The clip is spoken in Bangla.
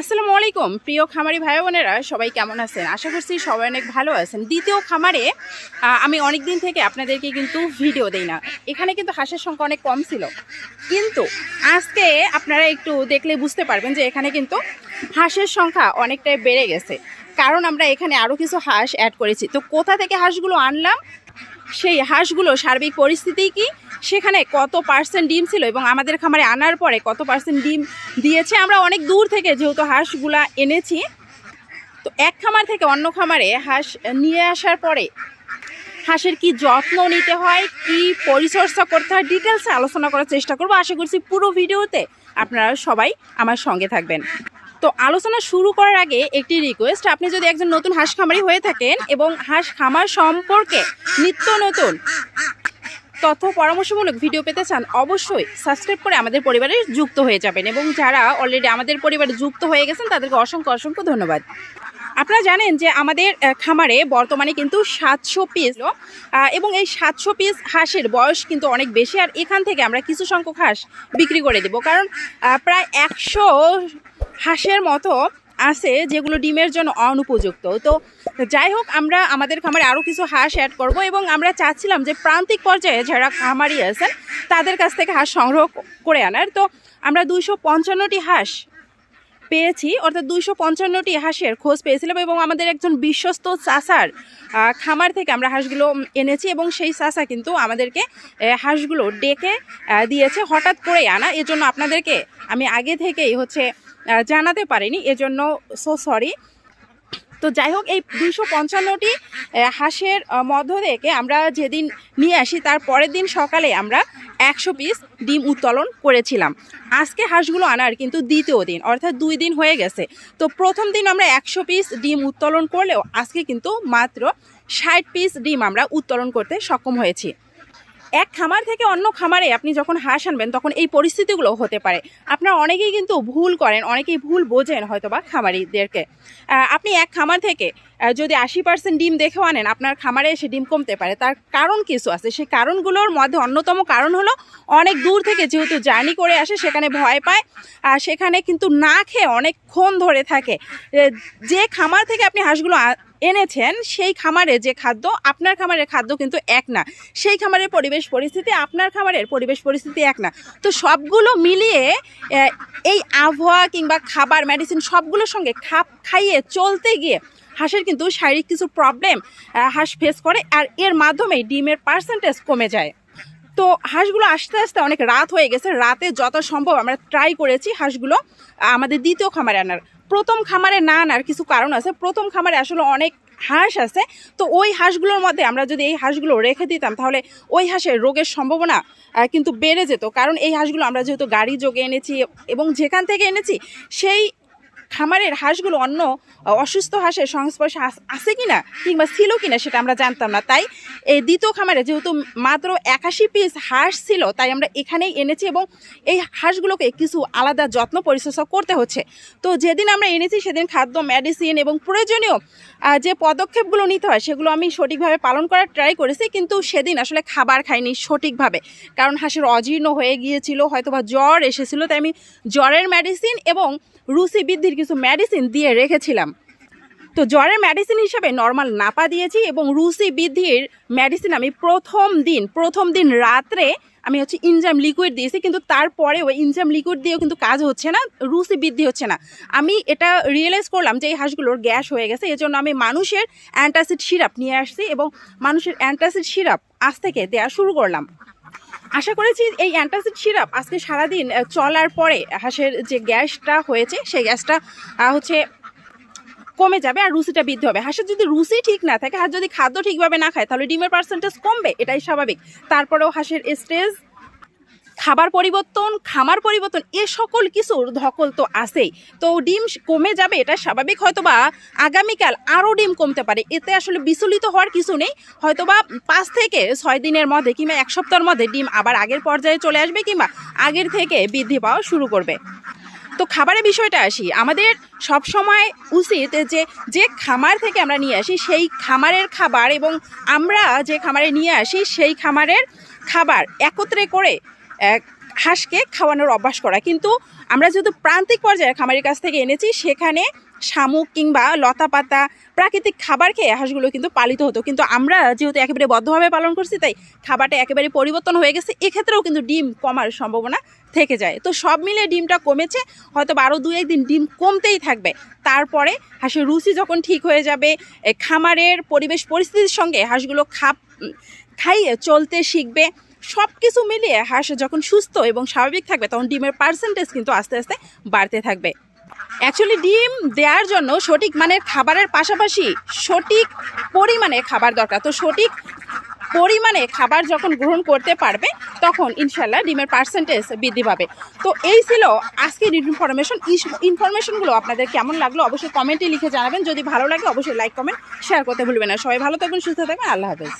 আসসালামু আলাইকুম, প্রিয় খামারি ভাই বোনেরা সবাই কেমন আছেন? আশা করছি সবাই অনেক ভালো আছেন। দ্বিতীয় খামারে আমি অনেক দিন থেকে আপনাদেরকে কিন্তু ভিডিও দেই না। এখানে কিন্তু হাঁসের সংখ্যা অনেক কম ছিল। কিন্তু আজকে আপনারা একটু দেখলে বুঝতে পারবেন যে এখানে কিন্তু হাঁসের সংখ্যা অনেকটাই বেড়ে গেছে। কারণ আমরা এখানে আরও কিছু হাঁস অ্যাড করেছি। তো কোথা থেকে হাঁসগুলো আনলাম? সেই হাঁসগুলো সার্বিক পরিস্থিতি কি? সেখানে কত পার্সেন্ট ডিম ছিল এবং আমাদের খামারে আনার পরে কত পার্সেন্ট ডিম দিয়েছে? আমরা অনেক দূর থেকে যেহেতু হাঁসগুলা এনেছি। তো এক খামার থেকে অন্য খামারে হাঁস নিয়ে আসার পরে হাঁসের কি যত্ন নিতে হয়, কি পরিচর্যা করতে হয় ডিটেলসে আলোচনা করার চেষ্টা করব। আশা করছি পুরো ভিডিওতে আপনারা সবাই আমার সঙ্গে থাকবেন। তো আলোচনা শুরু করার আগে একটি রিকোয়েস্ট আপনি যদি একজন নতুন হাঁস খামারি হয়ে থাকেন এবং হাঁস খামার সম্পর্কে নিত্য নতুন তথ্য পরামর্শমূলক ভিডিও পেতে চান, অবশ্যই সাবস্ক্রাইব করে আমাদের পরিবারে যুক্ত হয়ে যাবেন এবং যারা অলরেডি আমাদের পরিবারে যুক্ত হয়ে গেছেন, তাদেরকে অসংখ্য অসংখ্য ধন্যবাদ। আপনারা জানেন যে আমাদের খামারে বর্তমানে কিন্তু সাতশো পিস এবং এই সাতশো পিস হাঁসের বয়স কিন্তু অনেক বেশি। আর এখান থেকে আমরা কিছু সংখ্যক হাঁস বিক্রি করে দেব। কারণ প্রায় একশো হাঁসের মতো আছে যেগুলো ডিমের জন্য অনুপযুক্ত। তো যাই হোক, আমরা আমাদের খামারে আরও কিছু হাঁস অ্যাড করব এবং আমরা চাচ্ছিলাম যে প্রান্তিক পর্যায়ে যারা খামারি আছেন, তাদের কাছ থেকে হাঁস সংগ্রহ করে আনার। তো আমরা দুইশো পঞ্চান্নটি হাঁস পেয়েছি, অর্থাৎ দুইশো পঞ্চান্নটি হাঁসের খোঁজ পেয়েছিলাম এবং আমাদের একজন বিশ্বস্ত চাষার খামার থেকে আমরা হাঁসগুলো এনেছি এবং সেই চাষা কিন্তু আমাদেরকে হাঁসগুলো ডেকে দিয়েছে হঠাৎ করে আনা। এজন্য আপনাদেরকে আমি আগে থেকেই হচ্ছে জানাতে পারিনি, এজন্য সো সরি তো যাই হোক, এই দুইশো পঞ্চান্নটি হাঁসের মধ্য থেকে আমরা যেদিন নিয়ে আসি, তার পরের দিন সকালে আমরা একশো পিস ডিম উত্তোলন করেছিলাম। আজকে হাঁসগুলো আনার কিন্তু দ্বিতীয় দিন, অর্থাৎ দুই দিন হয়ে গেছে। তো প্রথম দিন আমরা একশো পিস ডিম উত্তোলন করলেও আজকে কিন্তু মাত্র ষাট পিস ডিম আমরা উত্তোলন করতে সক্ষম হয়েছি। এক খামার থেকে অন্য খামারে আপনি যখন হাঁস আনবেন, তখন এই পরিস্থিতিগুলো হতে পারে। আপনার অনেকেই কিন্তু ভুল করেন, অনেকেই ভুল বোঝেন হয়তো বা খামারিদেরকে আপনি এক খামার থেকে যদি আশি পার্সেন্ট ডিম দেখেও আনেন, আপনার খামারে এসে ডিম কমতে পারে। তার কারণ কিছু আছে। সেই কারণগুলোর মধ্যে অন্যতম কারণ হলো, অনেক দূর থেকে যেহেতু জার্নি করে আসে, সেখানে ভয় পায়, আর সেখানে কিন্তু না খেয়ে অনেকক্ষণ ধরে থাকে। যে খামার থেকে আপনি হাঁসগুলো এনেছেন, সেই খামারে যে খাদ্য, আপনার খামারের খাদ্য কিন্তু এক না। সেই খামারের পরিবেশ পরিস্থিতি, আপনার খামারের পরিবেশ পরিস্থিতি এক না। তো সবগুলো মিলিয়ে এই আবহাওয়া কিংবা খাবার মেডিসিন সবগুলোর সঙ্গে খাপ খাইয়ে চলতে গিয়ে হাঁসের কিন্তু শারীরিক কিছু প্রবলেম হাঁস ফেস করে আর এর মাধ্যমে ডিমের পার্সেন্টেজ কমে যায়। তো হাঁসগুলো আস্তে আস্তে অনেক রাত হয়ে গেছে, রাতে যত সম্ভব আমরা ট্রাই করেছি হাঁসগুলো আমাদের দ্বিতীয় খামারে আনার। প্রথম খামারে না আনার কিছু কারণ আছে। প্রথম খামারে আসলে অনেক হাঁস আছে। তো ওই হাঁসগুলোর মধ্যে আমরা যদি এই হাঁসগুলো রেখে দিতাম, তাহলে ওই হাঁসের রোগের সম্ভাবনা কিন্তু বেড়ে যেত। কারণ এই হাঁসগুলো আমরা যেহেতু গাড়ি যোগে এনেছি এবং যেখান থেকে এনেছি, সেই খামারের হাঁসগুলো অন্য অসুস্থ হাঁসের সংস্পর্শে আছে কিনা কিংবা ছিল কিনা সেটা আমরা জানতাম না। তাই এই দ্বিতীয় খামারে যেহেতু মাত্র একাশি পিস হাঁস ছিল, তাই আমরা এখানেই এনেছি এবং এই হাঁসগুলোকে কিছু আলাদা যত্ন পরিচর্যা করতে হচ্ছে। তো যেদিন আমরা এনেছি সেদিন খাদ্য মেডিসিন এবং প্রয়োজনীয় যে পদক্ষেপগুলো নিতে হয় সেগুলো আমি সঠিকভাবে পালন করার ট্রাই করেছি, কিন্তু সেদিন আসলে খাবার খাইনি সঠিকভাবে। কারণ হাঁসের অজীর্ণ হয়ে গিয়েছিল, হয়তোবা জ্বর এসেছিল, তাই আমি জ্বরের মেডিসিন এবং রুচি বৃদ্ধির কিছু মেডিসিন দিয়ে রেখেছিলাম। তো জ্বরের মেডিসিন হিসেবে নর্মাল নাপা দিয়েছি এবং রুচি বৃদ্ধির মেডিসিন আমি প্রথম দিন প্রথম দিন রাত্রে আমি হচ্ছে ইনজাম লিকুইড দিয়েছি, কিন্তু তারপরে ওই ইনজাম লিকুইড দিয়েও কিন্তু কাজ হচ্ছে না রুচি বৃদ্ধি হচ্ছে না। আমি এটা রিয়েলাইজ করলাম যে এই হাঁসগুলোর গ্যাস হয়ে গেছে, এজন্য আমি মানুষের অ্যান্টাসিড সিরাপ নিয়ে আসছি এবং মানুষের অ্যান্টাসিড সিরাপ আজ থেকে দেওয়া শুরু করলাম। আশা করেছি এই অ্যান্টাসিড সিরাপ আজকে সারাদিন চলার পরে হাঁসের যে গ্যাসটা হয়েছে, সেই গ্যাসটা হচ্ছে কমে যাবে আর রুচিটা বৃদ্ধি হবে। হাঁসের যদি রুচি ঠিক না থাকে, হাঁস যদি খাদ্য ঠিকভাবে না খায়, তাহলে ডিমের পার্সেন্টেজ কমবে, এটাই স্বাভাবিক। তারপরেও হাঁসের স্টেজ খাবার পরিবর্তন, খামার পরিবর্তন, এ সকল কিছুর ধকল তো আছেই। তো ডিম কমে যাবে, এটা স্বাভাবিক হয়তোবা। আগামীকাল আরও ডিম কমতে পারে। এতে আসলে বিচলিত হওয়ার কিছু নেই। হয়তোবা পাঁচ থেকে ছয় দিনের মধ্যে কিংবা এক সপ্তাহের মধ্যে ডিম আবার আগের পর্যায়ে চলে আসবে কিংবা আগের থেকে বৃদ্ধি পাওয়া শুরু করবে। তো খাবারের বিষয়টা আসি। আমাদের সব সময় উচিত যে যে খামার থেকে আমরা নিয়ে আসি, সেই খামারের খাবার এবং আমরা যে খামারে নিয়ে আসি, সেই খামারের খাবার একত্রে করে হাঁসকে খাওয়ানোর অভ্যাস করা। কিন্তু আমরা যেহেতু প্রান্তিক পর্যায়ে খামারের কাছ থেকে এনেছি, সেখানে শামুক কিংবা লতা পাতা প্রাকৃতিক খাবার খেয়ে হাঁসগুলো কিন্তু পালিত হতো। কিন্তু আমরা যেহেতু একেবারে বদ্ধভাবে পালন করছি, তাই খাবারটা একেবারে পরিবর্তন হয়ে গেছে। এক্ষেত্রেও কিন্তু ডিম কমার সম্ভাবনা থেকে যায়। তো সব মিলে ডিমটা কমেছে হয়তো বারো দু একদিন ডিম কমতেই থাকবে। তারপরে হাঁসের রুচি যখন ঠিক হয়ে যাবে খামারের পরিবেশ পরিস্থিতির সঙ্গে হাঁসগুলো খাপ, খাইয়ে চলতে শিখবে। সব কিছু মিলিয়ে হাঁস যখন সুস্থ এবং স্বাভাবিক থাকবে, তখন ডিমের পার্সেন্টেজ কিন্তু আস্তে আস্তে বাড়তে থাকবে। অ্যাকচুয়ালি ডিম দেওয়ার জন্য সঠিক মানের খাবারের পাশাপাশি সঠিক পরিমাণে খাবার দরকার। তো সঠিক পরিমাণে খাবার যখন গ্রহণ করতে পারবে, তখন ইনশাল্লাহ ডিমের পার্সেন্টেজ বৃদ্ধি পাবে। তো এই ছিল আজকের ইনফরমেশন ইনফরমেশনগুলো আপনাদের কেমন লাগল অবশ্যই কমেন্টে লিখে জানাবেন। যদি ভালো লাগে, অবশ্যই লাইক কমেন্ট শেয়ার করতে ভুলবেন না। সবাই ভালো থাকবেন, সুস্থ থাকবেন। আল্লাহ হাফেজ।